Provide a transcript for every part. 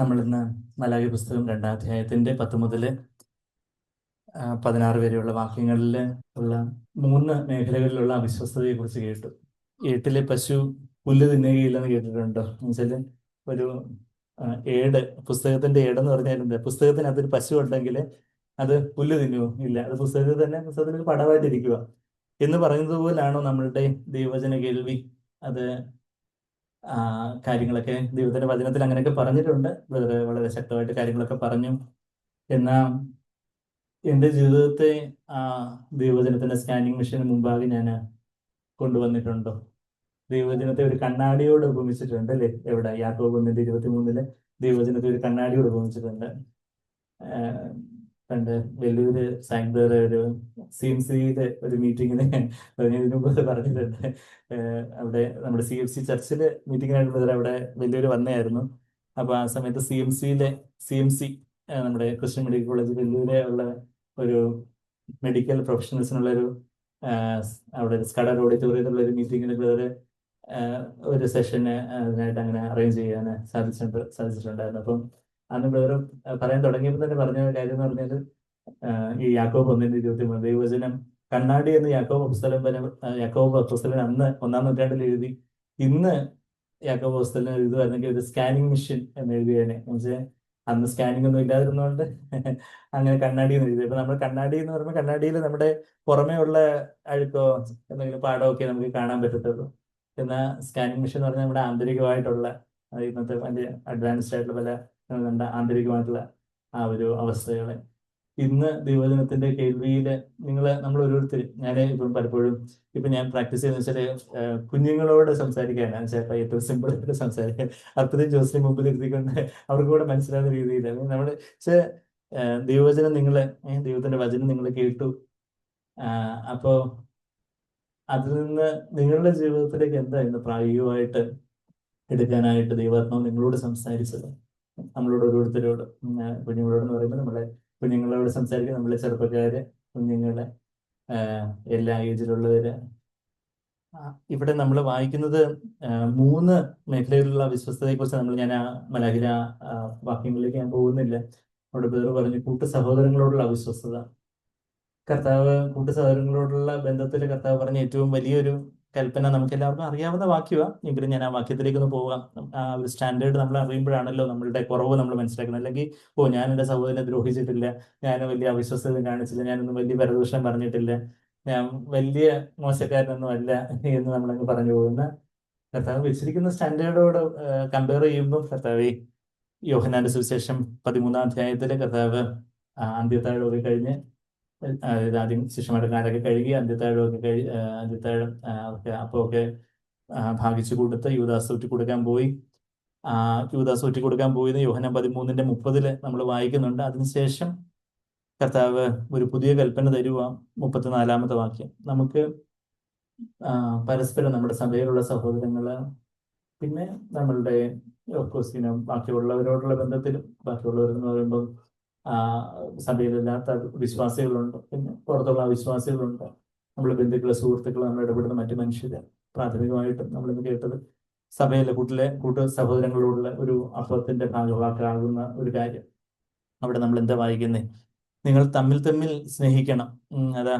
നമ്മൾ ഇന്ന് മലയാളി പുസ്തകം രണ്ടാം അധ്യായത്തിന്റെ പത്ത് മുതൽ പതിനാറ് വരെയുള്ള വാക്യങ്ങളിൽ ഉള്ള മൂന്ന് മേഖലകളിലുള്ള അവിശ്വസ്തതയെ കുറിച്ച് കേട്ടു. ഏട്ടിലെ പശു പുല്ല് തിന്നുകയില്ലെന്ന് കേട്ടിട്ടുണ്ടോ? എന്നുവെച്ചാൽ ഒരു ഏട് പുസ്തകത്തിന്റെ ഏടെന്ന് പറഞ്ഞാൽ പുസ്തകത്തിന് അതൊരു പശു ഉണ്ടെങ്കിൽ അത് പുല്ല് തിന്നു ഇല്ല. അത് പുസ്തകത്തിൽ തന്നെ പുസ്തകത്തിൽ പടവായിട്ടിരിക്കുക എന്ന് പറയുന്നത് പോലാണോ നമ്മളുടെ ദൈവചന കേൾവി? അത് കാര്യങ്ങളൊക്കെ ദൈവത്തിന്റെ വചനത്തിൽ അങ്ങനെയൊക്കെ പറഞ്ഞിട്ടുണ്ട്. വളരെ വളരെ ശക്തമായിട്ട് കാര്യങ്ങളൊക്കെ പറഞ്ഞു. എന്നാ എന്റെ ജീവിതത്തെ ആ ദൈവജനത്തിന്റെ സ്കാനിങ് മെഷീന് മുമ്പാകെ ഞാൻ കൊണ്ടുവന്നിട്ടുണ്ടോ? ദൈവജനത്തെ ഒരു കണ്ണാടിയോട് ഉപമിച്ചിട്ടുണ്ട് അല്ലേ? എവിടെ? യാക്കോബ് ഒന്നിന്റെ ഇരുപത്തി മൂന്നിൽ ദൈവജനത്തെ ഒരു കണ്ണാടിയോട് ഉപമിച്ചിട്ടുണ്ട്. പണ്ട് വെല്ലൂര് സാങ്ക്ബേറെ ഒരു സി എം സിയിലെ ഒരു മീറ്റിങ്ങിന് ഇതിനു മുമ്പ് പറഞ്ഞിട്ടുണ്ട്. അവിടെ നമ്മുടെ സി എഫ് സി ചർച്ചിൽ മീറ്റിങ്ങിനായിട്ട് അവിടെ വലിയൊരു വന്നായിരുന്നു അപ്പൊ ആ സമയത്ത് സി എം സിയിലെ സി എം സി നമ്മുടെ ക്രിസ്ത്യൻ മെഡിക്കൽ കോളേജ് വെല്ലൂരെ ഉള്ള ഒരു മെഡിക്കൽ പ്രൊഫഷണൽസിനുള്ള ഒരു അവിടെ സ്കഡർ ഓഡിറ്റോറിയത്തിലുള്ള ഒരു മീറ്റിങ്ങിന് ബ്രദർ ഒരു സെഷന് അതിനായിട്ട് അങ്ങനെ അറേഞ്ച് ചെയ്യാൻ സാധിച്ചിട്ടുണ്ട് സാധിച്ചിട്ടുണ്ടായിരുന്നു. അപ്പം അന്ന് ബ്രദർ പറയാൻ തുടങ്ങിയപ്പോൾ തന്നെ പറഞ്ഞ കാര്യം എന്ന് പറഞ്ഞാൽ ഈ യാക്കോബ് ഒന്നിന്റെ ഇരുപത്തി മൂന്ന് ദൈവവചനം കണ്ണാടി എന്ന് യാക്കോബ് വരെ യാക്കോബ് പുസ്തകം അന്ന് ഒന്നാം നൂറ്റാണ്ടിൽ എഴുതി. ഇന്ന് യാക്കോബ് പുസ്തകം എഴുതുമായിരുന്നെങ്കിൽ ഒരു സ്കാനിങ് മെഷീൻ എന്ന് എഴുതിയേനെ. എന്നുവെച്ചാൽ അന്ന് സ്കാനിങ് ഒന്നും ഇല്ലാതിരുന്നതുകൊണ്ട് അങ്ങനെ കണ്ണാടി എന്ന് എഴുതി. അപ്പൊ നമ്മൾ കണ്ണാടി എന്ന് പറയുമ്പോൾ കണ്ണാടിയിൽ നമ്മുടെ പുറമേ ഉള്ള അഴുക്കോ എന്തെങ്കിലും പാടോ ഒക്കെ നമുക്ക് കാണാൻ പറ്റത്തുള്ളൂ. എന്നാൽ സ്കാനിങ് മെഷീൻ എന്ന് പറഞ്ഞാൽ നമ്മുടെ ആന്തരികമായിട്ടുള്ള ഇന്നത്തെ അതിന്റെ അഡ്വാൻസ്ഡ് ആയിട്ടുള്ള പല ഏഹ് നമ്മുടെ ആന്തരികമായിട്ടുള്ള ആ ഒരു അവസ്ഥകളെ. ഇന്ന് ദൈവജനത്തിന്റെ കേൾവിയിൽ നിങ്ങൾ നമ്മൾ ഓരോരുത്തർ ഞാൻ ഇപ്പം പലപ്പോഴും ഇപ്പൊ ഞാൻ പ്രാക്ടീസ് ചെയ്യുന്ന വെച്ചാൽ കുഞ്ഞുങ്ങളോട് സംസാരിക്കാനാണ്. ചേട്ടാ ഏറ്റവും സിമ്പിൾ ആയിട്ട് സംസാരിക്കാൻ അത്രയും ജോസിന് മുമ്പിൽ ഇരുത്തിക്കൊണ്ട് അവർക്ക് കൂടെ മനസ്സിലാവുന്ന രീതിയിൽ നമ്മൾ പക്ഷേ ദൈവവചനം നിങ്ങൾ ദൈവത്തിന്റെ വചനം നിങ്ങൾ കേട്ടു. അപ്പോ അതിൽ നിന്ന് നിങ്ങളുടെ ജീവിതത്തിലേക്ക് എന്താ ഇന്ന് പ്രായോഗികമായിട്ട് എടുക്കാനായിട്ട് ദൈവാത്മാവ് നിങ്ങളോട് സംസാരിച്ചത്? നമ്മളോട് ഓരോരുത്തരോട് കുഞ്ഞുങ്ങളോട് എന്ന് പറയുമ്പോൾ നമ്മളെ കുഞ്ഞുങ്ങളോട് സംസാരിക്കുക നമ്മളെ ചെറുപ്പക്കാര് കുഞ്ഞുങ്ങളെ എല്ലാ ഏജിലുള്ളവര് ഇവിടെ നമ്മൾ വായിക്കുന്നത് മൂന്ന് മേഖലയിലുള്ള വിശ്വസ്തതയെ കുറിച്ച് നമ്മൾ ഞാൻ ആ മലകില വാക്യങ്ങളിലേക്ക് ഞാൻ പോകുന്നില്ല. അവിടെ പേര് പറഞ്ഞു കൂട്ടു സഹോദരങ്ങളോടുള്ള അവിശ്വസ്തത. കർത്താവ് കൂട്ടു സഹോദരങ്ങളോടുള്ള ബന്ധത്തിൽ കർത്താവ് പറഞ്ഞ ഏറ്റവും വലിയൊരു കൽപ്പന നമുക്ക് എല്ലാവർക്കും അറിയാവുന്ന വാക്യമാണ് എങ്കിലും ഞാൻ ആ വാക്യത്തിലേക്ക് ഒന്ന് പോകാം ആ ഒരു സ്റ്റാൻഡേർഡ് നമ്മൾ അറിയുമ്പോഴാണല്ലോ നമ്മളുടെ കുറവ് നമ്മൾ മനസ്സിലാക്കുന്നത്. അല്ലെങ്കിൽ ഓ ഞാൻ എന്റെ സഹോദരനെ ദ്രോഹിച്ചിട്ടില്ല. ഞാൻ വലിയ അവിശ്വസത കാണിച്ചില്ല. ഞാനൊന്നും വലിയ പരദൂഷണം പറഞ്ഞിട്ടില്ല. ഞാൻ വലിയ മോശക്കാരനൊന്നും അല്ല എന്ന് നമ്മളങ്ങ് പറഞ്ഞു പോകുന്ന കർത്താവ് വെച്ചിരിക്കുന്ന സ്റ്റാൻഡേർഡോട് കമ്പയർ ചെയ്യുമ്പോൾ കർത്താവ് യോഹനാന്റെ സുവിശേഷം പതിമൂന്നാം അധ്യായത്തിലെ കർത്താവ് ആ, അന്ത്യത്താഴമൊക്കെ കഴിഞ്ഞ് ആദ്യം ശിഷ്യന്മാരൊക്കെ കഴുകി അന്ത്യത്താഴമൊക്കെ കഴി അന്ത്യത്താഴം ഒക്കെ അപ്പമൊക്കെ ഭാഗിച്ചു കൊടുത്ത് യുവദാസ് ഊറ്റി കൊടുക്കാൻ പോയി യുവദാസ് ഊറ്റി കൊടുക്കാൻ പോയത് യോഹന പതിമൂന്നിന്റെ മുപ്പതിൽ നമ്മൾ വായിക്കുന്നുണ്ട്. അതിനുശേഷം കർത്താവ് ഒരു പുതിയ കൽപ്പന തരുക മുപ്പത്തിനാലാമത്തെ വാക്യം. നമുക്ക് പരസ്പരം നമ്മുടെ സഭയിലുള്ള സഹോദരങ്ങൾ പിന്നെ നമ്മളുടെ ബാക്കിയുള്ളവരോടുള്ള ബന്ധത്തിലും ബാക്കിയുള്ളവരെന്ന് പറയുമ്പോൾ സഭയിലില്ലാത്ത വിശ്വാസികളുണ്ട്. പിന്നെ പുറത്തുള്ള വിശ്വാസികളുണ്ട്. നമ്മൾ ബന്ധുക്കളെ സുഹൃത്തുക്കൾ നമ്മൾ ഇടപെടുന്ന മറ്റു മനുഷ്യര്. പ്രാഥമികമായിട്ടും നമ്മളിന്ന് കേട്ടത് സഭയിലെ കൂട്ടിലെ കൂട്ടു സഹോദരങ്ങളോടുള്ള ഒരു അപ്പത്തിന്റെ ഭാഗവാക്കാകുന്ന ഒരു കാര്യം. അവിടെ നമ്മൾ എന്താ വായിക്കുന്നേ? നിങ്ങൾ തമ്മിൽ തമ്മിൽ സ്നേഹിക്കണം. അതാ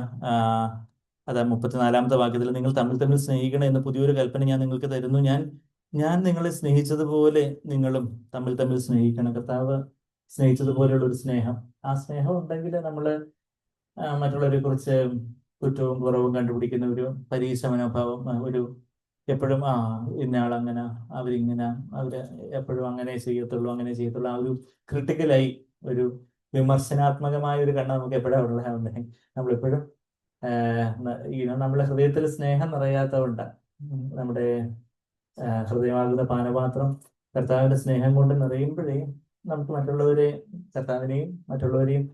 അതാ മുപ്പത്തിനാലാമത്തെ വാക്യത്തിൽ നിങ്ങൾ തമ്മിൽ തമ്മിൽ സ്നേഹിക്കണം എന്ന പുതിയൊരു കൽപ്പന ഞാൻ നിങ്ങൾക്ക് തരുന്നു. ഞാൻ ഞാൻ നിങ്ങളെ സ്നേഹിച്ചതുപോലെ നിങ്ങളും തമ്മിൽ തമ്മിൽ സ്നേഹിക്കണം. കർത്താവ് സ്നേഹിച്ചതുപോലെയുള്ള ഒരു സ്നേഹം. ആ സ്നേഹം ഉണ്ടെങ്കിൽ നമ്മൾ ആ, മറ്റുള്ളവരെ കുറിച്ച് കുറ്റവും കുറവും കണ്ടുപിടിക്കുന്ന ഒരു പരീക്ഷ മനോഭാവം ഒരു എപ്പോഴും ആ ഇന്നയാൾ അങ്ങനെ അവരിങ്ങനെ അവർ എപ്പോഴും അങ്ങനെ ചെയ്യത്തുള്ളൂ അങ്ങനെ ചെയ്യത്തുള്ളൂ. ആ ഒരു ക്രിട്ടിക്കലായി ഒരു വിമർശനാത്മകമായ ഒരു കണ്ണ് നമുക്ക് എപ്പോഴാണ് ഉള്ളത് നമ്മളെപ്പോഴും ഈ നമ്മളെ ഹൃദയത്തിൽ സ്നേഹം നിറയാത്തതുകൊണ്ട് നമ്മുടെ ഹൃദയമാകുന്ന പാനപാത്രം കർത്താവിന്റെ സ്നേഹം കൊണ്ട് നിറയുമ്പോഴേ നമുക്ക് മറ്റുള്ളവരെ കർത്താവിനെയും മറ്റുള്ളവരെയും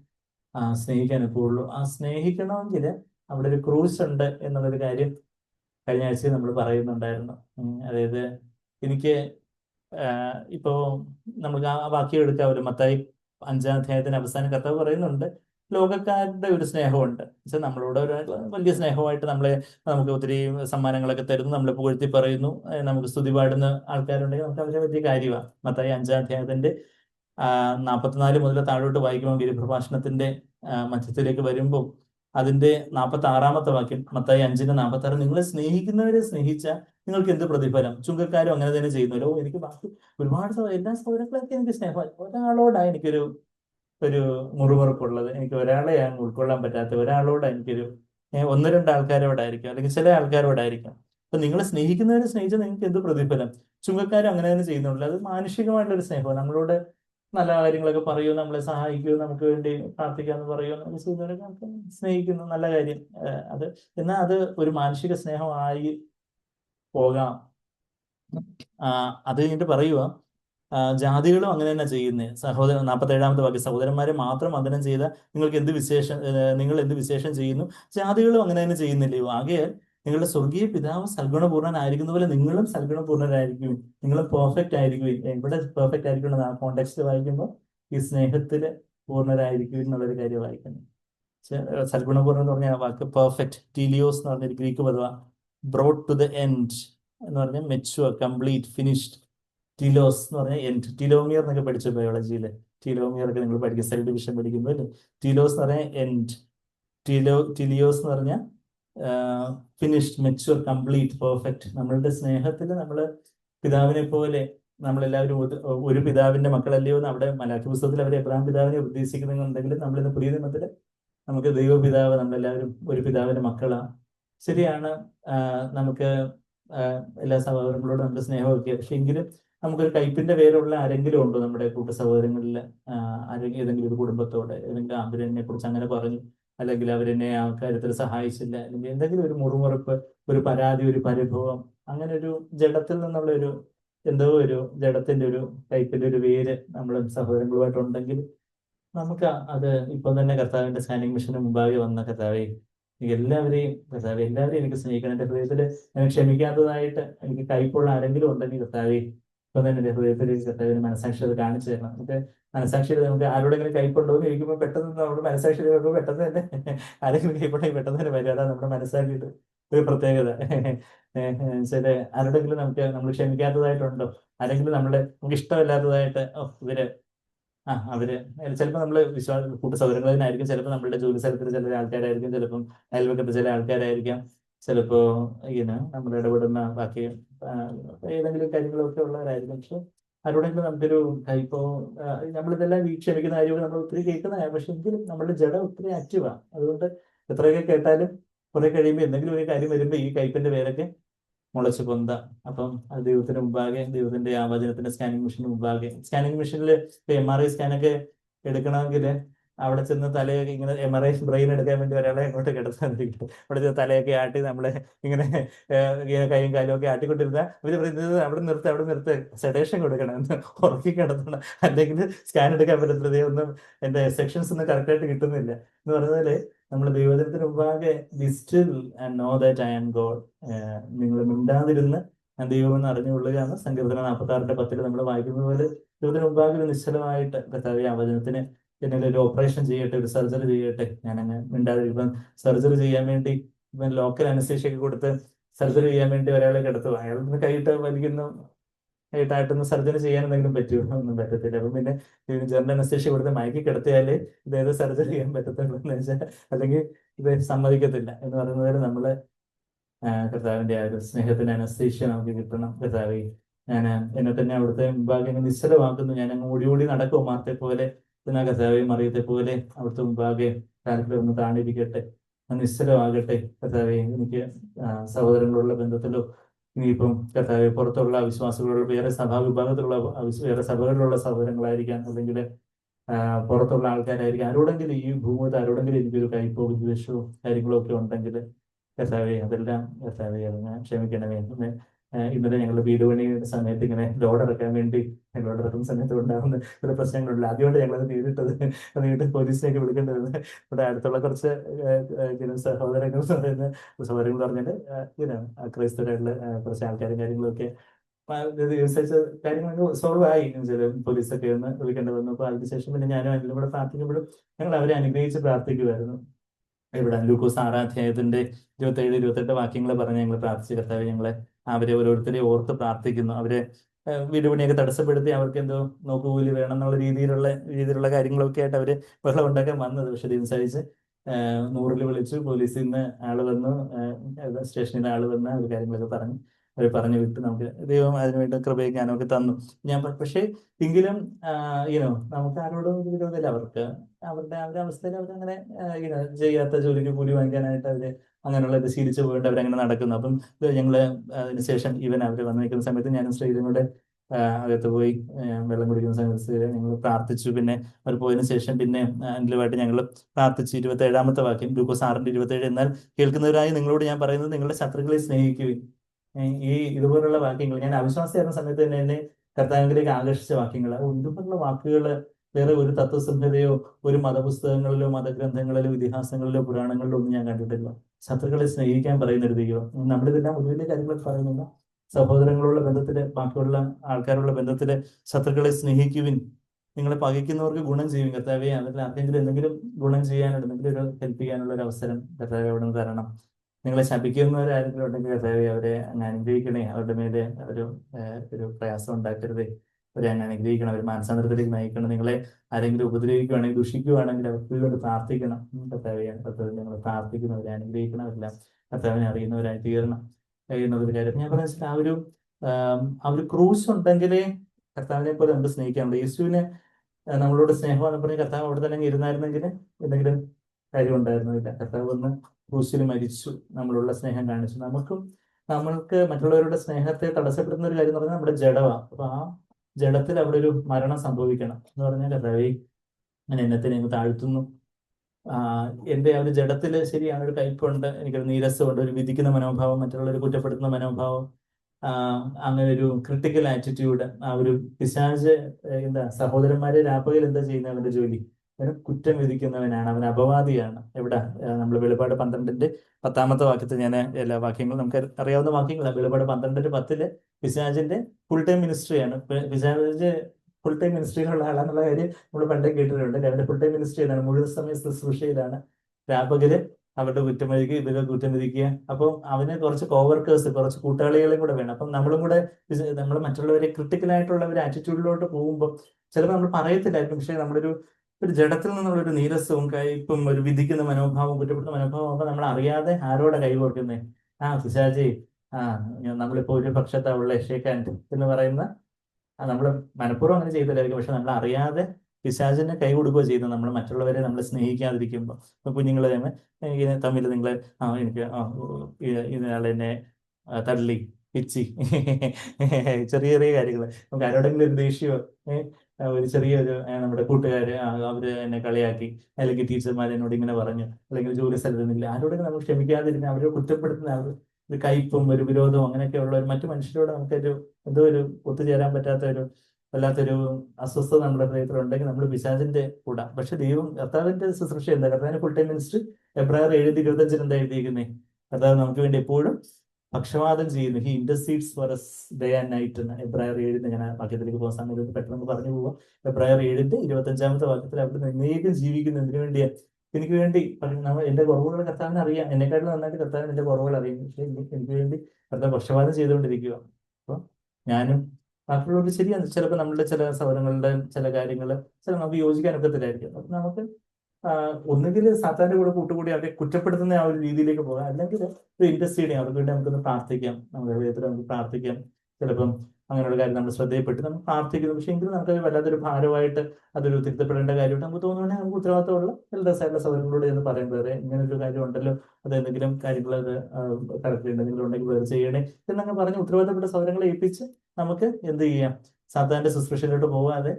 സ്നേഹിക്കാൻ എപ്പോഴുള്ളൂ ആ സ്നേഹിക്കണമെങ്കിൽ അവിടെ ഒരു ക്രൂസ് ഉണ്ട് എന്നുള്ളൊരു കാര്യം കഴിഞ്ഞ ആഴ്ച നമ്മൾ പറയുന്നുണ്ടായിരുന്നു. അതായത് എനിക്ക് ഇപ്പോ നമുക്ക് ആ വാക്യം എടുക്കാം ഒരു മത്തായി അഞ്ചാം അധ്യായത്തിന് അവസാനം കർത്താവ് പറയുന്നുണ്ട് ലോകക്കാരുടെ ഒരു സ്നേഹമുണ്ട്. പക്ഷെ നമ്മളോട് ഒരു വലിയ സ്നേഹമായിട്ട് നമ്മളെ നമുക്ക് ഒത്തിരി സമ്മാനങ്ങളൊക്കെ തരുന്നു നമ്മളെ പുകഴ്ത്തി പറയുന്നു. നമുക്ക് സ്തുതി പാടുന്ന ആൾക്കാരുണ്ടെങ്കിൽ നമുക്ക് അവരെ വലിയ കാര്യമാണ്. മത്തായി അഞ്ചാം അധ്യായത്തിന്റെ നാൽപ്പത്തിനാല് മുതൽ താഴോട്ട് വായിക്കുമ്പോൾ ഗിരിപ്രഭാഷണത്തിന്റെ മധ്യത്തിലേക്ക് വരുമ്പോൾ അതിന്റെ നാൽപ്പത്തി ആറാമത്തെ വാക്യം മത്തായി അഞ്ചിന്റെ നാൽപ്പത്തി ആറ് നിങ്ങളെ സ്നേഹിക്കുന്നവരെ സ്നേഹിച്ച നിങ്ങൾക്ക് എന്ത് പ്രതിഫലം? ചുങ്കക്കാരും അങ്ങനെ തന്നെ ചെയ്യുന്നല്ലോ എനിക്ക് ബാക്കി ഒരുപാട് എല്ലാ സൗകര്യങ്ങളൊക്കെ എനിക്ക് സ്നേഹം. ഒരാളോടാണ് എനിക്കൊരു ഒരു മുറിമുറുപ്പുള്ളത്. എനിക്ക് ഒരാളെയാണ് ഉൾക്കൊള്ളാൻ പറ്റാത്ത ഒരാളോട് എനിക്കൊരു ഒന്ന് രണ്ട് ആൾക്കാരോടായിരിക്കും അല്ലെങ്കിൽ ചില ആൾക്കാരോടായിരിക്കും. അപ്പൊ നിങ്ങളെ സ്നേഹിക്കുന്നവരെ സ്നേഹിച്ചാൽ നിങ്ങൾക്ക് എന്ത് പ്രതിഫലം? ചുങ്കക്കാരും അങ്ങനെ തന്നെ ചെയ്യുന്നുള്ളൂ അത് മാനുഷികമായിട്ടുള്ള ഒരു സ്നേഹമാണ്. നമ്മളോട് നല്ല കാര്യങ്ങളൊക്കെ പറയൂ നമ്മളെ സഹായിക്കൂ നമുക്ക് വേണ്ടി പ്രാർത്ഥിക്കാന്ന് പറയൂ നമുക്ക് സ്നേഹിക്കുന്നു നല്ല കാര്യം. അത് എന്നാൽ അത് ഒരു മാനുഷിക സ്നേഹമായി പോകാം. അത് കഴിഞ്ഞിട്ട് പറയുക ജാതികളും അങ്ങനെ തന്നെ ചെയ്യുന്നത് സഹോദരൻ നാൽപ്പത്തി ഏഴാമത്തെ വാക്യം സഹോദരന്മാരെ മാത്രം വന്ദനം ചെയ്ത നിങ്ങൾക്ക് എന്ത് വിശേഷം നിങ്ങൾ എന്ത് വിശേഷം ചെയ്യുന്നു? ജാതികളും അങ്ങനെ തന്നെ ചെയ്യുന്നില്ലയോ ആകയാൽ നിങ്ങളുടെ സ്വർഗീയ പിതാവ് സൽഗുണപൂർണനായിരിക്കുന്ന പോലെ നിങ്ങളും സൽഗുണപൂർണരായിരിക്കും നിങ്ങളും പെർഫെക്റ്റ് ആയിരിക്കും എവിടെ പെർഫെക്റ്റ് ആയിരിക്കും ആ കോണ്ടെക്സ്റ്റ് വായിക്കുമ്പോൾ ഈ സ്നേഹത്തിൽ പൂർണരായിരിക്കും എന്നുള്ളൊരു കാര്യം വായിക്കുന്നു. സൽഗുണപൂർണ എന്ന് പറഞ്ഞ വാക്ക് പെർഫെക്റ്റ് ടീലിയോസ് എന്ന് പറഞ്ഞൊരു ഗ്രീക്ക് പദവ. ബ്രോഡ് ടു ദ എൻഡ് എന്ന് പറഞ്ഞാൽ മെച്ചുവർ കംപ്ലീറ്റ് ഫിനിഷ്ഡ് ടീലോസ് എന്ന് പറഞ്ഞാൽ എൻഡ് ടീലോമിയർ എന്നൊക്കെ പഠിച്ചു ബയോളജിയിൽ ടീലോമിയർ ഒക്കെ നിങ്ങൾ പഠിക്കും. സെൽ ഡിവിഷൻ പഠിക്കുമ്പോൾ ടീലോസ് എന്ന് പറഞ്ഞാൽ എൻഡ് ടീലോ ടിലിയോസ് എന്ന് പറഞ്ഞാൽ ഫിനിഷ്ഡ് മെച്ചുവർ കംപ്ലീറ്റ് പെർഫെക്റ്റ് നമ്മളുടെ സ്നേഹത്തിൽ നമ്മൾ പിതാവിനെ പോലെ നമ്മളെല്ലാവരും ഒരു- പിതാവിന്റെ മക്കളല്ലയോ എന്ന് അവിടെ മലാഖി പുസ്തകത്തിൽ അവർ എബ്രാം പിതാവിനെ ഉദ്ദേശിക്കുന്നുണ്ടെങ്കിൽ നമ്മളിന്ന് പുതിയ നിയമത്തിൽ നമുക്ക് ദൈവപിതാവ് നമ്മളെല്ലാവരും ഒരു പിതാവിന്റെ മക്കളാണ് ശരിയാണ്. നമുക്ക് എല്ലാ സഹോദരങ്ങളോടും നമ്മുടെ സ്നേഹമൊക്കെ. പക്ഷെ എങ്കിലും നമുക്കൊരു കയ്പിന്റെ പേരുള്ള ആരെങ്കിലും ഉണ്ടോ നമ്മുടെ കൂട്ട സഹോദരങ്ങളിൽ ആരെങ്കിലും ഏതെങ്കിലും ഒരു കുടുംബത്തോടെ ഏതെങ്കിലും അവരെന്നെ കുറിച്ച് അങ്ങനെ പറഞ്ഞു. അല്ലെങ്കിൽ അവരെന്നെ ആ കാര്യത്തിൽ സഹായിച്ചില്ല. അല്ലെങ്കിൽ എന്തെങ്കിലും ഒരു മുറിമുറിപ്പ് ഒരു പരാതി ഒരു പരിഭവം അങ്ങനെ ഒരു ജഡത്തിൽ നിന്നുള്ള ഒരു എന്തോ ഒരു ജഡത്തിന്റെ ഒരു ടൈപ്പിന്റെ ഒരു വേര് നമ്മുടെ സഹോദരങ്ങളുമായിട്ടുണ്ടെങ്കിൽ നമുക്ക് അത് ഇപ്പം തന്നെ കർത്താവിന്റെ സ്കാനിങ് മിഷന് മുമ്പാകെ വന്ന കർത്താവെ എല്ലാവരെയും കർത്താവ് എല്ലാവരെയും എനിക്ക് സ്നേഹിക്കണം. എന്റെ ഹൃദയത്തിൽ എന്നെ ക്ഷമിക്കാത്തതായിട്ട് എനിക്ക് കൈപ്പുള്ള ആരെങ്കിലും ഉണ്ടെങ്കിൽ കർത്താവെ ഇപ്പം തന്നെ എന്റെ ഹൃദയത്തിൽ കർത്താവിന് മനസാക്ഷി അത് കാണിച്ചു തരണം. നമുക്ക് മനസാക്ഷി നമുക്ക് ആരോടെങ്കിലും കൈപ്പുണ്ടോ എന്ന് ചോദിക്കുമ്പോൾ പെട്ടെന്ന് നമ്മുടെ മനസാക്ഷി നോക്കുമ്പോൾ പെട്ടെന്ന് തന്നെ ആരെങ്കിലും കൈപ്പുണ്ടെങ്കിൽ പെട്ടെന്ന് തന്നെ വരും അതാണ് നമ്മുടെ മനസ്സാക്കിയിട്ട് ഒരു പ്രത്യേകത. ചില ആരോടെങ്കിലും നമുക്ക് നമ്മൾ ക്ഷമിക്കാത്തതായിട്ടുണ്ടോ? അല്ലെങ്കിൽ നമ്മളെ നമുക്ക് ഇഷ്ടമില്ലാത്തതായിട്ട് ഇവർ ആ അവർ ചിലപ്പോൾ നമ്മൾ വിശ്വാസ കൂട്ട സൗകര്യങ്ങളായിരിക്കും ചിലപ്പോൾ നമ്മുടെ ജോലി സ്ഥലത്തിൽ ചില ആൾക്കാരായിരിക്കും. ചിലപ്പം അയൽവക്കത്ത് ചില ആൾക്കാരായിരിക്കാം. ചിലപ്പോ ഇങ്ങനെ നമ്മൾ ഇടപെടുന്ന ബാക്കി ഏതെങ്കിലും കാര്യങ്ങളൊക്കെ ഉള്ളവരായിരിക്കും. പക്ഷെ ആരോടെങ്കിലും നമുക്കൊരു ഇപ്പോ നമ്മളിതെല്ലാം ക്ഷമിക്കുന്ന കാര്യങ്ങൾ നമ്മൾ ഒത്തിരി കേൾക്കുന്നതാണ്. പക്ഷെ എങ്കിലും നമ്മുടെ ജഡം ഒത്തിരി ആക്റ്റീവാണ് അതുകൊണ്ട് എത്രയൊക്കെ കേട്ടാലും കുറെ കഴിയുമ്പോൾ എന്തെങ്കിലും ഒരു കാര്യം വരുമ്പോൾ ഈ കയ്പിന്റെ പേരൊക്കെ മുളച്ച് പൊന്ത. അപ്പം അത് ദൈവത്തിന് മുമ്പാകെ ദൈവത്തിന്റെ ആ സ്കാനിങ് മെഷീന് മുമ്പാകെ. സ്കാനിങ് മെഷീനിൽ എം ആർ ഐ സ്കാനൊക്കെ എടുക്കണമെങ്കിൽ അവിടെ ചെന്ന് തലയൊക്കെ ഇങ്ങനെ എം ആർ ഐ ബ്രെയിൻ എടുക്കാൻ വേണ്ടി ഒരാളെ അങ്ങോട്ട് കിടത്താതിരിക്കും. അവിടെ ചെന്ന് തലയൊക്കെ ആട്ടി നമ്മളെ ഇങ്ങനെ ഇങ്ങനെ കൈയും കാലും ഒക്കെ ആട്ടിക്കൊണ്ടിരുന്ന ഇവർ പറയുന്നത് അവിടെ നിർത്ത് അവിടെ നിർത്ത് സെഡേഷൻ കൊടുക്കണം എന്ന് ഉറക്കി കിടത്തണം അല്ലെങ്കിൽ സ്കാൻ എടുക്കാൻ പറ്റത്തില്ല ഒന്നും എന്റെ സെക്ഷൻസ് ഒന്നും കറക്റ്റ് ആയിട്ട് കിട്ടുന്നില്ല എന്ന് പറഞ്ഞാൽ നമ്മൾ ദൈവജനത്തിന് മുമ്പാകെ be still and know that I am God നിങ്ങൾ മിണ്ടാതിരുന്ന് ഞാൻ ദൈവമെന്ന് അറിഞ്ഞുകൊള്ളുകയാണ് സങ്കീർത്തന നാൽപ്പത്തി ആറിന്റെ പത്തിൽ നമ്മൾ വായിക്കുന്നത് പോലെ ദൈവത്തിന് മുമ്പാകെ നിശ്ചലമായിട്ട് കർത്താവ് വചനത്തിന് എന്തെങ്കിലും ഒരു ഓപ്പറേഷൻ ചെയ്യട്ടെ ഒരു സർജറി ചെയ്യട്ടെ. ഞാൻ അങ്ങ് ഇപ്പം സർജറി ചെയ്യാൻ വേണ്ടി ഇപ്പം ലോക്കൽ അനസ്തേഷ്യക്ക് കൊടുത്ത് സർജറി ചെയ്യാൻ വേണ്ടി ഒരാളെ കിടത്തു. അയാൾ ഒന്ന് കൈയിട്ട് വലിക്കുന്ന. കൈയിട്ടായിട്ടൊന്ന് സർജറി ചെയ്യാൻ എന്തെങ്കിലും പറ്റുമോ? ഒന്നും പറ്റത്തില്ല. അപ്പം പിന്നെ ജനറൽ അനസ്തേഷ്യ കൊടുത്ത് മയക്കി കിടത്തിയാൽ ഇതേത് സർജറി ചെയ്യാൻ പറ്റത്തുള്ളൂ എന്ന് വെച്ചാൽ അല്ലെങ്കിൽ ഇത് സമ്മതിക്കത്തില്ല എന്ന് പറയുന്നത് നമ്മൾ കർത്താവിന്റെ ആ ഒരു സ്നേഹത്തിന് അനസ്തേഷ്യ നമുക്ക് കിട്ടണം. കർത്താവ് ഞാൻ എന്നെ തന്നെ അവിടുത്തെ അങ്ങ് നിശ്ചലമാക്കുന്നു. ഞാൻ അങ്ങ് ഓടി ഓടി നടക്കും. മാർത്തെ പോലെ എന്നാ കർത്താവെ അറിയത്തെ പോലെ അവിടുത്തെ മുമ്പാകെ കാലത്തിൽ ഒന്ന് താണിരിക്കട്ടെ നിശ്ചലമാകട്ടെ. കർത്താവെ എനിക്ക് സഹോദരങ്ങളുള്ള ബന്ധത്തിലോ ഇനിയിപ്പം കർത്താവെ പുറത്തുള്ള വിശ്വാസികളുള്ള വേറെ സഭാ വിഭാഗത്തിലുള്ള വേറെ സഭകളിലുള്ള സഹോദരങ്ങളായിരിക്കാം അല്ലെങ്കിൽ പുറത്തുള്ള ആൾക്കാരായിരിക്കും. ആരോടെങ്കിലും ഈ ഭൂമിയിൽ ആരോടെങ്കിലും എനിക്കൊരു കൈപ്പോ വിദ്വേഷവും കാര്യങ്ങളോ ഒക്കെ ഉണ്ടെങ്കിൽ കർത്താവെ അതെല്ലാം കർത്താവെ അതിനെ ക്ഷമിക്കണമേ. ഇന്നലെ ഞങ്ങൾ വീട് പണിയുടെ സമയത്ത് ഇങ്ങനെ ലോഡ് ഇറക്കാൻ വേണ്ടി ലോഡ് ഇറക്കുന്ന സമയത്ത് ഉണ്ടാകുന്ന ചില പ്രശ്നങ്ങളുണ്ട്. ആദ്യമായിട്ട് ഞങ്ങളത് നേരിട്ടത് നേരിട്ട് പോലീസിനെയൊക്കെ വിളിക്കേണ്ടിരുന്നത് ഇവിടെ അടുത്തുള്ള കുറച്ച് സഹോദരങ്ങൾ പറയുന്ന സഹോദരങ്ങൾ പറഞ്ഞിട്ട് ഇങ്ങനെ ക്രൈസ്തരായിട്ടുള്ള കുറച്ച് ആൾക്കാരും കാര്യങ്ങളൊക്കെ കാര്യങ്ങളൊക്കെ സോൾവ് ആയി. ചില പോലീസൊക്കെ ഒന്ന് വിളിക്കേണ്ടി വന്നു. അപ്പൊ അതിനുശേഷം പിന്നെ ഞാനും അതിലും കൂടെ പ്രാർത്ഥിക്കുമ്പോഴും ഞങ്ങൾ അവരെ അനുഗ്രഹിച്ച് പ്രാർത്ഥിക്കുമായിരുന്നു ഇവിടെ ലൂക്കോസ് ആറാധ്യായത്തിന്റെ ഇരുപത്തി ഇരുപത്തേഴ് ഇരുപത്തെട്ട് വാക്യങ്ങൾ പറഞ്ഞ് ഞങ്ങൾ പ്രാർത്ഥിച്ചു കർത്താവ് ഞങ്ങളെ അവരെ ഓരോരുത്തരെ ഓർത്ത് പ്രാർത്ഥിക്കുന്നു. അവരെ വീടുപണിയൊക്കെ വീട് പണിയൊക്കെ തടസ്സപ്പെടുത്തി അവർക്ക് എന്തോ നോക്കുകൂലി വേണം എന്നുള്ള രീതിയിലുള്ള രീതിയിലുള്ള കാര്യങ്ങളൊക്കെ ആയിട്ട് അവർ ബഹളം ഉണ്ടാക്കാൻ വന്നത്. പക്ഷെ ദൈവം സഹിച്ച് നൂറിൽ വിളിച്ചു പോലീസിൽ നിന്ന് ആൾ വന്നു സ്റ്റേഷനിൽ നിന്ന് ആൾ വന്ന് അവർ കാര്യങ്ങളൊക്കെ പറഞ്ഞു അവർ പറഞ്ഞു വിട്ട് നമുക്ക് ദൈവം അതിനുവേണ്ടി കൃപയും ജ്ഞാനമൊക്കെ തന്നു. ഞാൻ പക്ഷേ എങ്കിലും യുനോ നമുക്ക് ആരോടും വിരോധമില്ല. അവർക്ക് അവരുടെ അവരുടെ അവസ്ഥയിൽ അവരങ്ങനെ ചെയ്യാത്ത ജോലിക്ക് കൂലി വാങ്ങിക്കാനായിട്ട് അവർ അങ്ങനെയുള്ള ഇത് ശീലിച്ചു പോയിട്ട് അവരങ്ങനെ നടക്കുന്നു. അപ്പം ഞങ്ങൾ അതിനുശേഷം ഇവൻ അവർ വന്ന് നിൽക്കുന്ന സമയത്ത് ഞാനും കൂടെ അകത്ത് പോയി വെള്ളം കുടിക്കുന്ന സമയത്ത് ഞങ്ങൾ പ്രാർത്ഥിച്ചു. പിന്നെ അവർ പോയതിനു ശേഷം പിന്നെ അനിലുമായിട്ട് ഞങ്ങൾ പ്രാർത്ഥിച്ചു ഇരുപത്തി ഏഴാമത്തെ വാക്യം ഗ്ലൂക്കോസ് ആറിന്റെ ഇരുപത്തി ഏഴ് എന്നാൽ കേൾക്കുന്നവരായി നിങ്ങളോട് ഞാൻ പറയുന്നത് നിങ്ങളുടെ ശത്രുക്കളെ സ്നേഹിക്കുകയും ഈ ഇതുപോലുള്ള വാക്യങ്ങൾ ഞാൻ അവിശ്വാസിയായിരുന്ന സമയത്ത് തന്നെ എന്നെ കർത്താവിലേക്ക് ആകർഷിച്ച വാക്യങ്ങൾ ആ ഇതുപോലുള്ള വാക്കുകൾ വേറെ ഒരു തത്വസംഹിതയോ ഒരു മതപുസ്തകങ്ങളിലോ മതഗ്രന്ഥങ്ങളിലോ ഇതിഹാസങ്ങളിലോ പുരാണങ്ങളിലോ ഒന്നും ഞാൻ കണ്ടിട്ടില്ല. ശത്രുക്കളെ സ്നേഹിക്കാൻ പറയുന്ന ഒരു ദൈവം. നമ്മളിതെല്ലാം വലിയ വലിയ കാര്യങ്ങളൊക്കെ പറയുന്നില്ല. സഹോദരങ്ങളുള്ള ബന്ധത്തിൽ ബാക്കിയുള്ള ആൾക്കാരുള്ള ബന്ധത്തിൽ ശത്രുക്കളെ സ്നേഹിക്കുവിൻ. നിങ്ങളെ പകയ്ക്കുന്നവർക്ക് ഗുണം ചെയ്യും കർത്താവെ അല്ലെങ്കിൽ ആർക്കെങ്കിലും എന്തെങ്കിലും ഗുണം ചെയ്യാനോ എന്തെങ്കിലും ഒരു ഹെൽപ്പ് ചെയ്യാനുള്ള ഒരു അവസരം കർത്താവെ അവിടെ നിന്ന് തരണം. നിങ്ങളെ ശപിക്കുന്നവരാരെങ്കിലും ഉണ്ടെങ്കിൽ കർത്താവെ അവരെ അങ്ങ് അനുഗ്രഹിക്കണേ. അവരുടെ മേലെ ഒരു ഒരു പ്രയാസം ഉണ്ടാക്കരുതേ. അവരെ അനുഗ്രഹിക്കണം അവർ മാനസാന്തരത്തിലേക്ക് നയിക്കണം നിങ്ങളെ ആരെങ്കിലും ഉപദ്രവിക്കുകയാണെങ്കിൽ ദുഷിക്കുകയാണെങ്കിൽ അവർക്ക് വേണ്ടി പ്രാർത്ഥിക്കണം. കർത്താവിയാണ് കർത്താവെ ഞങ്ങൾ അവരെ അനുഗ്രഹിക്കണം കർത്താവിനെ അറിയുന്നവരായി തീരണം എന്നൊരു കാര്യം. ഞാൻ പറഞ്ഞ ആ ഒരു ആ ഒരു ക്രൂസ് ഉണ്ടെങ്കിലേ കർത്താവിനെ പോലെ നമുക്ക് സ്നേഹിക്കാൻ യേശുവിന് നമ്മളോട് സ്നേഹമാണെന്ന് പറഞ്ഞ് കർത്താവ് അവിടെ തന്നെ ഇരുന്നായിരുന്നെങ്കിൽ എന്തെങ്കിലും കാര്യം ഉണ്ടായിരുന്നില്ല. കർത്താവ് ഒന്ന് ക്രൂശിൽ മരിച്ചു നമ്മളുള്ള സ്നേഹം കാണിച്ചു. നമുക്കും നമ്മൾക്ക് മറ്റുള്ളവരുടെ സ്നേഹത്തെ തടസ്സപ്പെടുന്ന ഒരു കാര്യം എന്ന് പറഞ്ഞാൽ നമ്മുടെ ജഡമാണ് അപ്പൊ ആ ജഡത്തിൽ അവിടെ ഒരു മരണം സംഭവിക്കണം എന്ന് പറഞ്ഞാൽ റവി ഞാൻ നിങ്ങൾ താഴ്ത്തുന്നു. എന്റെ ആ ഒരു ജഡത്തിൽ ശരിയാണ് ഒരു കയ്പുണ്ട് എനിക്കൊരു നീരസമുണ്ട് ഒരു വിധിക്കുന്ന മനോഭാവം മറ്റുള്ളവരെ കുറ്റപ്പെടുത്തുന്ന മനോഭാവം അങ്ങനെ ഒരു ക്രിട്ടിക്കൽ ആറ്റിറ്റ്യൂഡ് ആ ഒരു പിശാജ് എന്താ സഹോദരന്മാരെ രാപ്പകൽ എന്താ ചെയ്യുന്ന അവന്റെ ജോലി? കുറ്റം വിധിക്കുന്നവനാണ്. അവൻ അപവാദിയാണ്. എവിടെ? നമ്മൾ വെളിപാട് പന്ത്രണ്ടിന്റെ പത്താമത്തെ വാക്യത്തിൽ ഞാൻ എല്ലാ വാക്യങ്ങളും നമുക്ക് അറിയാവുന്ന വാക്യങ്ങളാണ്. വെളിപാട് പന്ത്രണ്ടിന്റെ പത്തിൽ പിശാജിന്റെ ഫുൾ ടൈം മിനിസ്ട്രിയാണ് പിശാജ് ഫുൾ ടൈം മിനിസ്ട്രിയിലുള്ള ആളാന്നുള്ള കാര്യം നമ്മൾ പണ്ടേ കേട്ടിട്ടുണ്ട്. അവന്റെ ഫുൾ ടൈം മിനിസ്ട്രി ഏതാണ് മുഴുവൻ സമയ ശുശ്രൂഷയിലാണ്. രാപകര് അവരുടെ കുറ്റം വിധിക്കുക ഇവരുടെ കുറ്റം വിധിക്കുക. അപ്പോൾ അവന് കുറച്ച് കോവർക്കേഴ്സ് കുറച്ച് കൂട്ടാളികളെയും കൂടെ വേണം. അപ്പം നമ്മളും കൂടെ നമ്മൾ മറ്റുള്ളവരെ ക്രിട്ടിക്കൽ ആയിട്ടുള്ള ഒരു ആറ്റിറ്റ്യൂഡിലോട്ട് പോകുമ്പോൾ ചിലപ്പോൾ നമ്മൾ പറയത്തില്ലായിരിക്കും. പക്ഷെ നമ്മുടെ ഒരു ജഡത്തിൽ നിന്നുള്ള ഒരു നീരസവും കയ്പും ഒരു വിധിക്കുന്ന മനോഭാവം കുറ്റപ്പെടുന്ന മനോഭാവം ഒക്കെ നമ്മൾ അറിയാതെ ആരോടെ കൈകോർക്കുന്നേ? ആ പിശാജി ആ നമ്മളിപ്പോ ഒരു പക്ഷത്താ ഉള്ള ഷേക്കാൻ എന്ന് പറയുന്ന നമ്മൾ മനഃപൂർവം അങ്ങനെ ചെയ്തില്ലായിരിക്കും. പക്ഷെ നമ്മൾ അറിയാതെ പിശാചിനെ കൈ കൊടുക്കുക ചെയ്യുന്നത് നമ്മൾ മറ്റുള്ളവരെ നമ്മൾ സ്നേഹിക്കാതിരിക്കുമ്പോൾ. ഇപ്പൊ കുഞ്ഞുങ്ങളെ ഇങ്ങനെ തമ്മിൽ നിങ്ങൾ ആ എനിക്ക് ആ ഇയാൾ എന്നെ തള്ളി പിച്ചി. ചെറിയ ചെറിയ കാര്യങ്ങൾ നമുക്ക് ആരോടെങ്കിലും ഒരു ദേഷ്യമോ ഒരു ചെറിയൊരു നമ്മുടെ കൂട്ടുകാര് അവർ എന്നെ കളിയാക്കി അല്ലെങ്കിൽ ടീച്ചർമാർ എന്നോട് ഇങ്ങനെ പറഞ്ഞു അല്ലെങ്കിൽ ജോലി സ്ഥലത്ത് നിന്നില്ല ആരോടെങ്കിലും നമ്മൾ ക്ഷമിക്കാതിരുന്ന അവരെ കുറ്റപ്പെടുത്തുന്ന ഒരു കയ്പും ഒരു വിരോധവും അങ്ങനെയൊക്കെ ഉള്ള ഒരു മറ്റു മനുഷ്യരോട് നമുക്കൊരു എന്തോ ഒരു ഒത്തുചേരാൻ പറ്റാത്ത ഒരു വല്ലാത്തൊരു അസ്വസ്ഥത നമ്മുടെ ഹൃദയത്തിൽ ഉണ്ടെങ്കിൽ നമ്മൾ പിശാചിന്റെ കൂടെ. പക്ഷെ ദൈവം കർത്താവിന്റെ ശുശ്രൂഷ എന്താ? കർത്താവിന്റെ ഫുൾ ടൈം മിനിസ്റ്റർ എബ്രായർ എഴുതി ഇരുപത്തഞ്ചിന് എന്താ എഴുതിയിരിക്കുന്നത് കർത്താവ് നമുക്ക് വേണ്ടി എപ്പോഴും പക്ഷപാതം ചെയ്യുന്നു. He intercedes for us day and night എന്ന് എബ്രായർ ഏഴിന് ഞാൻ വാക്യത്തിലേക്ക് പോകാൻ സമയത്ത് പെട്ടെന്ന് പറഞ്ഞു പോവാം എബ്രായർ ഏഴിന്റെ ഇരുപത്തഞ്ചാമത്തെ വാക്യത്തിൽ അവിടെ നിന്നേക്കും ജീവിക്കുന്നു. എന്തിനു വേണ്ടിയാ എനിക്ക് വേണ്ടി നമ്മൾ എന്റെ കുറവുകൾ കർത്താവിന് അറിയാം. എന്നെക്കാട്ടിൽ നന്നായിട്ട് കർത്താവിന് എന്റെ കുറവുകൾ അറിയാം. പക്ഷെ എനിക്ക് വേണ്ടി കർത്താവ് പക്ഷപാതം ചെയ്തുകൊണ്ടിരിക്കുക അപ്പൊ ഞാനും ബാക്കിയുള്ളവർക്ക് ശരിയാണ്. ചിലപ്പോൾ നമ്മളുടെ ചില സൗരങ്ങളുടെ ചില കാര്യങ്ങൾ ചില നമുക്ക് യോജിക്കാൻ ഒക്കത്തില്ലായിരിക്കും. അപ്പൊ നമുക്ക് ഒന്നുകിൽ സാത്താന്റെ കൂടെ കൂട്ടുകൂടി അവരെ കുറ്റപ്പെടുത്തുന്ന ആ ഒരു രീതിയിലേക്ക് പോകാം. അല്ലെങ്കിൽ ഒരു ഇൻട്രസ്റ്റ് അവർക്ക് വേണ്ടി നമുക്കൊന്ന് പ്രാർത്ഥിക്കാം. നമ്മുടെ ഹൃദയത്തിൽ നമുക്ക് പ്രാർത്ഥിക്കാം. ചിലപ്പം അങ്ങനെയുള്ള കാര്യം നമ്മൾ ശ്രദ്ധയപ്പെട്ട് നമ്മൾ പ്രാർത്ഥിക്കുന്നു. പക്ഷെ എങ്കിലും നമുക്ക് വല്ലാത്തൊരു ഭാരമായിട്ട് അതൊരു തിരുത്തപ്പെടേണ്ട കാര്യമായിട്ട് നമുക്ക് തോന്നുകയാണെങ്കിൽ നമുക്ക് ഉത്തരവാദിത്തമുള്ള എൽഡേഴ്സ് ആയിട്ടുള്ള സൗകര്യങ്ങളോട് എന്ന് പറയുന്നത് ഇങ്ങനൊരു കാര്യം ഉണ്ടല്ലോ അത് എന്തെങ്കിലും കാര്യങ്ങൾ അത് കറക്റ്റ് എന്തെങ്കിലും ഉണ്ടെങ്കിൽ വേറെ ചെയ്യണേ എന്നങ്ങ് പറഞ്ഞ് ഉത്തരവാദിത്തപ്പെട്ട സൗകര്യങ്ങളെ ഏൽപ്പിച്ച് നമുക്ക് എന്ത് ചെയ്യാം? സാധാരണ ശുശ്രൂഷയിലോട്ട് പോകാതെ